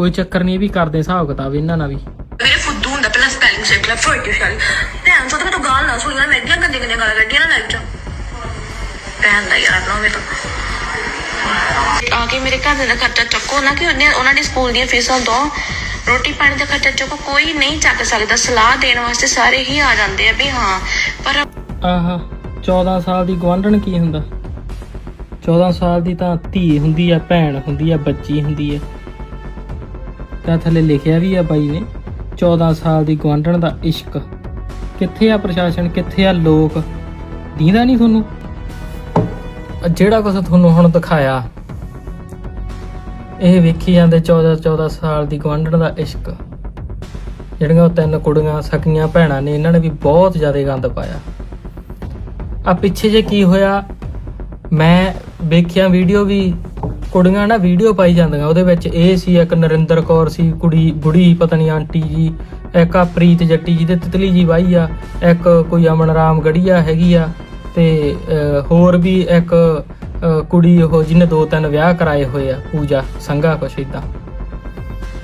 ਕੋਈ ਚੱਕਰ ਨਹੀਂ ਇਹ ਵੀ ਕਰਦੇ ਹਿਸਾਬ ਕਿਤਾਬ ਇਹਨਾਂ ਨਾਲ ਵੀ। ਮੇਰੇ ਫੁੱਦੂ ਹੁੰਦਾ ਪਹਿਲਾਂ ਸਪੈਲਿੰਗ ਚੈੱਕ ਲੈ ਫੋਰ ਸ਼ਾਲੀ ਭੈਣ ਚੋਦ ਮੈਂ ਤਾਂ ਗਾਲ ਨਾ ਸੁਣੀਆਂ ਮੈਂ ਗੰਦੀਆਂ ਗੰਦੀਆਂ ਗੰਦੀਆਂ ਗਾਲਾਂ ਕੱਢੀਆਂ ਨਾ ਲਾਈਵ ਚ। ਭੈਣ ਦਾ ਯਾਰ ਨਾ ਮੈਂ ਤਾਂ। ਆ ਕੇ ਮੇਰੇ ਘਰ ਦੇ ਦਾ ਖਰਚਾ ਚੱਕੋ ਨਾ ਕਿ ਉਹਨੇ ਉਹਨਾਂ ਦੀ ਸਕੂਲ ਦੀਆਂ ਫੀਸਾਂ ਦੋ। ਰੋਟੀ ਪਾਣੀ ਦਾ ਖਰਚਾ ਚੱਕੋ ਕੋਈ ਨਹੀਂ ਚੱਕ ਸਕਦਾ। ਸਲਾਹ ਦੇਣ ਵਾਸਤੇ ਸਾਰੇ ਹੀ ਆ ਜਾਂਦੇ ਆ ਵੀ ਹਾਂ ਪਰ ਆਹਾ 14 ਸਾਲ ਦੀ ਗਵਾਂਢਣ ਕੀ ਹੁੰਦਾ? 14 ਸਾਲ ਦੀ ਤਾਂ ਧੀ ਹੁੰਦੀ ਆ ਭੈਣ ਹੁੰਦੀ ਆ ਬੱਚੀ ਹੁੰਦੀ ਆ। ਤਾਂ ਥੱਲੇ ਲਿਖਿਆ ਵੀ ਆ ਬਾਈ ਨੇ 14 ਸਾਲ ਦੀ ਗਵਾਂਢਣ ਦਾ ਇਸ਼ਕ। ਕਿੱਥੇ ਆ ਪ੍ਰਸ਼ਾਸਨ? ਕਿੱਥੇ ਆ ਲੋਕ? ਦੀਂਦਾ ਨਹੀਂ ਤੁਹਾਨੂੰ? ਜਿਹੜਾ ਕੁਝ ਤੁਹਾਨੂੰ ਹੁਣ ਦਿਖਾਇਆ। ਇਹ ਵੇਖੀ ਜਾਂਦੇ 14 14 ਸਾਲ ਦੀ ਗਵਾਂਢਣ ਦਾ ਇਸ਼ਕ। ਜਿਹੜੀਆਂ ਉਹ ਤਿੰਨ ਕੁੜੀਆਂ, ਸਕੀਆਂ ਭੈਣਾਂ ਨੇ, ਇਹਨਾਂ ਨੇ ਵੀ ਬਹੁਤ ਜ਼ਿਆਦਾ ਗੰਦ ਪਾਇਆ। ਆ ਪਿੱਛੇ ਜੇ ਕੀ ਹੋਇਆ, ਮੈਂ ਵੇਖਿਆ ਵੀਡੀਓ ਵੀ ਕੁੜੀਆਂ ਨਾ ਵੀਡੀਓ ਪਾਈ ਜਾਂਦੀਆਂ। ਉਹਦੇ ਵਿੱਚ ਇਹ ਸੀ, ਇੱਕ ਨਰਿੰਦਰ ਕੌਰ ਸੀ, ਕੁੜੀ ਬੁੜੀ, ਪਤਾ ਨਹੀਂ ਆਂਟੀ ਜੀ, ਇੱਕ ਆ ਪ੍ਰੀਤ ਜੱਟੀ ਜੀ ਦੇ ਤਿਤਲੀ ਜੀ ਵਾਈ ਆ, ਇੱਕ ਕੋਈ ਅਮਨ ਰਾਮ ਗੜੀਆ ਹੈਗੀ ਆ ਤੇ ਹੋਰ ਵੀ ਇੱਕ ਕੁੜੀ ਉਹ ਜਿਹਨੇ ਦੋ ਤਿੰਨ ਵਿਆਹ ਕਰਾਏ ਹੋਏ ਆ, ਪੂਜਾ, ਸੰਘਾ ਕੁਛ ਇਦਾਂ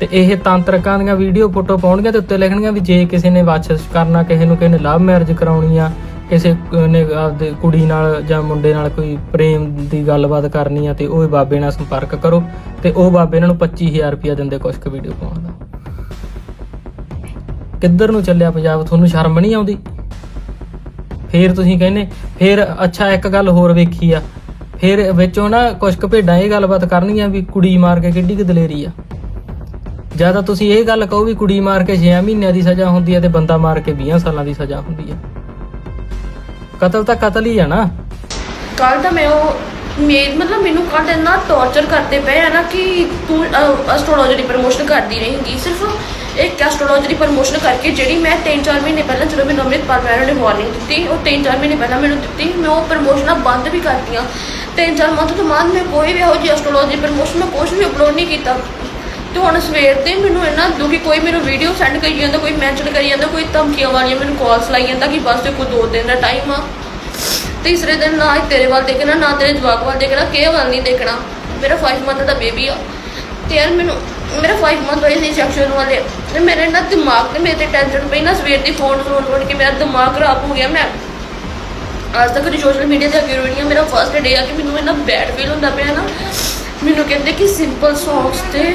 ਤੇ ਇਹ ਤਾਂਤਰਿਕਾਂ ਦੀਆਂ ਵੀਡੀਓ ਫੋਟੋ ਪਾਉਣਗੇ ਤੇ ਉੱਤੇ ਲਿਖਣਗੇ ਵੀ ਜੇ ਕਿਸੇ ਨੇ ਵਾਚਸ ਕਰਨਾ, ਕਿਸੇ ਨੂੰ ਕਿਸੇ ਨੇ ਲਵ ਮੈਰਿਜ ਕਰਾਉਣੀ ਆ ਕਿਸੇ ਨੇ ਆਪਦੇ ਕੁੜੀ ਨਾਲ ਜਾਂ ਮੁੰਡੇ ਨਾਲ ਕੋਈ ਪ੍ਰੇਮ ਦੀ ਗੱਲਬਾਤ ਕਰਨੀ ਆ ਤੇ ਉਹ ਬਾਬੇ ਨਾਲ ਸੰਪਰਕ ਕਰੋ ਤੇ ਉਹ ਬਾਬੇ ਇਹਨਾਂ ਨੂੰ 25000 ਰੁਪਇਆ ਦਿੰਦੇ ਕੁਛ ਕੁ ਵੀਡੀਓ ਪਾਉਣ ਦਾ। ਕਿੱਧਰ ਨੂੰ ਚੱਲਿਆ ਪੰਜਾਬ? ਤੁਹਾਨੂੰ ਸ਼ਰਮ ਨਹੀਂ ਆਉਂਦੀ? ਫੇਰ ਤੁਸੀਂ ਕਹਿੰਦੇ, ਫੇਰ ਅੱਛਾ ਇੱਕ ਗੱਲ ਹੋਰ ਵੇਖੀ ਆ। ਫੇਰ ਵਿੱਚੋਂ ਨਾ ਕੁਛ ਕੁ ਭੇਡਾਂ ਇਹ ਗੱਲਬਾਤ ਕਰਨੀਆਂ ਵੀ ਕੁੜੀ ਮਾਰ ਕੇ ਕਿੱਡੀ ਕੁ ਦਲੇਰੀ ਆ। ਜਾਂ ਤਾਂ ਤੁਸੀਂ ਇਹ ਗੱਲ ਕਹੋ ਵੀ ਕੁੜੀ ਮਾਰ ਕੇ 6 ਮਹੀਨਿਆਂ ਦੀ ਸਜ਼ਾ ਹੁੰਦੀ ਹੈ ਤੇ ਬੰਦਾ ਮਾਰ ਕੇ 20 ਸਾਲਾਂ ਦੀ ਸਜ਼ਾ ਹੁੰਦੀ ਹੈ ਕਤਲ ਤਾਂ ਕਤਲ ਹੀ ਆ ਨਾ। ਕੱਲ ਤਾਂ ਮੈਂ ਉਹ ਮੇਰ ਮਤਲਬ ਮੈਨੂੰ ਕੱਲ ਇੰਨਾ ਟੌਰਚਰ ਕਰਦੇ ਪਏ ਆ ਨਾ ਕਿ ਤੂੰ ਐਸਟ੍ਰੋਲੋਜੀ ਦੀ ਪ੍ਰਮੋਸ਼ਨ ਕਰਦੀ ਰਹੇਂਗੀ। ਸਿਰਫ ਇੱਕ ਐਸਟ੍ਰੋਲੋਜੀ ਦੀ ਪ੍ਰਮੋਸ਼ਨ ਕਰਕੇ ਜਿਹੜੀ ਮੈਂ 3-4 ਮਹੀਨੇ ਪਹਿਲਾਂ ਜਦੋਂ ਮੈਨੂੰ ਅੰਮ੍ਰਿਤਪਾਲ ਮੈਡਮ ਨੇ ਵਾਰਨਿੰਗ ਦਿੱਤੀ, ਉਹ 3-4 ਮਹੀਨੇ ਪਹਿਲਾਂ ਮੈਨੂੰ ਦਿੱਤੀ, ਮੈਂ ਉਹ ਪ੍ਰਮੋਸ਼ਨਾਂ ਬੰਦ ਵੀ ਕਰਤੀਆਂ। 3-4 ਮੰਥ ਤੋਂ ਬਾਅਦ ਮੈਂ ਕੋਈ ਵੀ ਇਹੋ ਜਿਹੀ ਐਸਟ੍ਰੋਲੋਜੀ ਪ੍ਰਮੋਸ਼ਨ ਮੈਂ ਕੁਝ ਵੀ ਅਪਲੋਡ ਨਹੀਂ ਕੀਤਾ। ਤੇ ਹੁਣ ਸਵੇਰ 'ਤੇ ਮੈਨੂੰ ਇੰਨਾ ਦੁਖੀ ਕੋਈ ਮੈਨੂੰ ਵੀਡੀਓ ਸੈਂਡ ਕਰੀ ਜਾਂਦਾ, ਕੋਈ ਮੈਂਸ਼ਨ ਕਰੀ ਜਾਂਦਾ, ਕੋਈ ਧਮਕੀਆਂ ਵਾਲੀਆਂ ਮੈਨੂੰ ਕਾਲਸ ਲਾਈ ਜਾਂਦਾ ਕਿ ਬਸ ਤੇ ਕੋਈ ਦੋ ਦਿਨ ਦਾ ਟਾਈਮ ਆ। ਤੀਸਰੇ ਦਿਨ ਨਾ ਤੇਰੇ ਵੱਲ ਦੇਖਣਾ, ਨਾ ਤੇਰੇ ਜਵਾਕ ਵੱਲ ਦੇਖਣਾ, ਕਿਸੇ ਵੱਲ ਨਹੀਂ ਦੇਖਣਾ। ਮੇਰਾ 5 ਮੰਥ ਦਾ ਬੇਬੀ ਆ। ਤੇ ਯਾਰ ਮੈਨੂੰ ਮੇਰਾ 5 ਮੰਥ ਹੋਏ ਸੀ ਸੈਕਸ਼ਨ ਵਾਲੇ। ਤੇ ਮੇਰੇ ਨਾ ਦਿਮਾਗ ਤੇ ਮੇਰੇ ਤੇ ਟੈਨਸ਼ਨ ਪਈ ਨਾ, ਸਵੇਰ ਦੀ ਫੋਨ ਫੋਨ ਫੋਨ ਕੇ ਮੇਰਾ ਦਿਮਾਗ ਖਰਾਬ ਹੋ ਗਿਆ। ਮੈਂ ਅੱਜ ਤੱਕ ਦੀ ਸੋਸ਼ਲ ਮੀਡੀਆ ਤੇ ਅੱਗੇ ਰੋਣੀ ਆ। ਮੇਰਾ ਫਰਸਟ ਡੇ ਆ ਕਿ ਮੈਨੂੰ ਇੰਨਾ ਬੈਡ ਫੀਲ ਹੁੰਦਾ ਪਿਆ ਨਾ। ਮੈਨੂੰ ਕਹਿੰਦੇ ਕਿ ਸਿੰਪਲ ਸੌਂਗਸ ਤੇ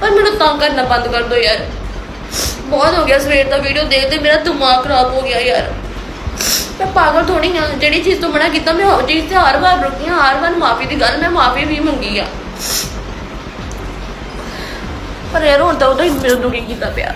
ਪਰ ਮੈਨੂੰ ਤੰਗ ਕਰਨਾ ਬੰਦ ਕਰ ਦਿਓ ਯਾਰ। ਬਹੁਤ ਹੋ ਗਿਆ ਸਵੇਰ ਦਾ ਵੀਡੀਓ ਦੇਖਦੇ ਮੇਰਾ ਦਿਮਾਗ ਖਰਾਬ ਹੋ ਗਿਆ ਯਾਰ। ਮੈਂ ਪਾਗਲ ਥੋੜੀ ਆ, ਜਿਹੜੀ ਚੀਜ਼ ਤੋਂ ਮਨਾ ਕੀਤਾ, ਮੈਂ ਉਹ ਚੀਜ਼ ਤੇ ਹਰ ਵਾਰ ਰੁਕੀ ਹਾਂ ਹਰ ਵਾਰ ਮਾਫੀ ਦੀ ਗੱਲ, ਮੈਂ ਮਾਫੀ ਵੀ ਮੰਗੀ ਆ। ਪਰ ਯਾਰ ਹੁਣ ਤਾਂ ਉਹਦਾ ਹੀ ਮੇਰੇ ਦੁਖੀ ਕੀਤਾ ਪਿਆ।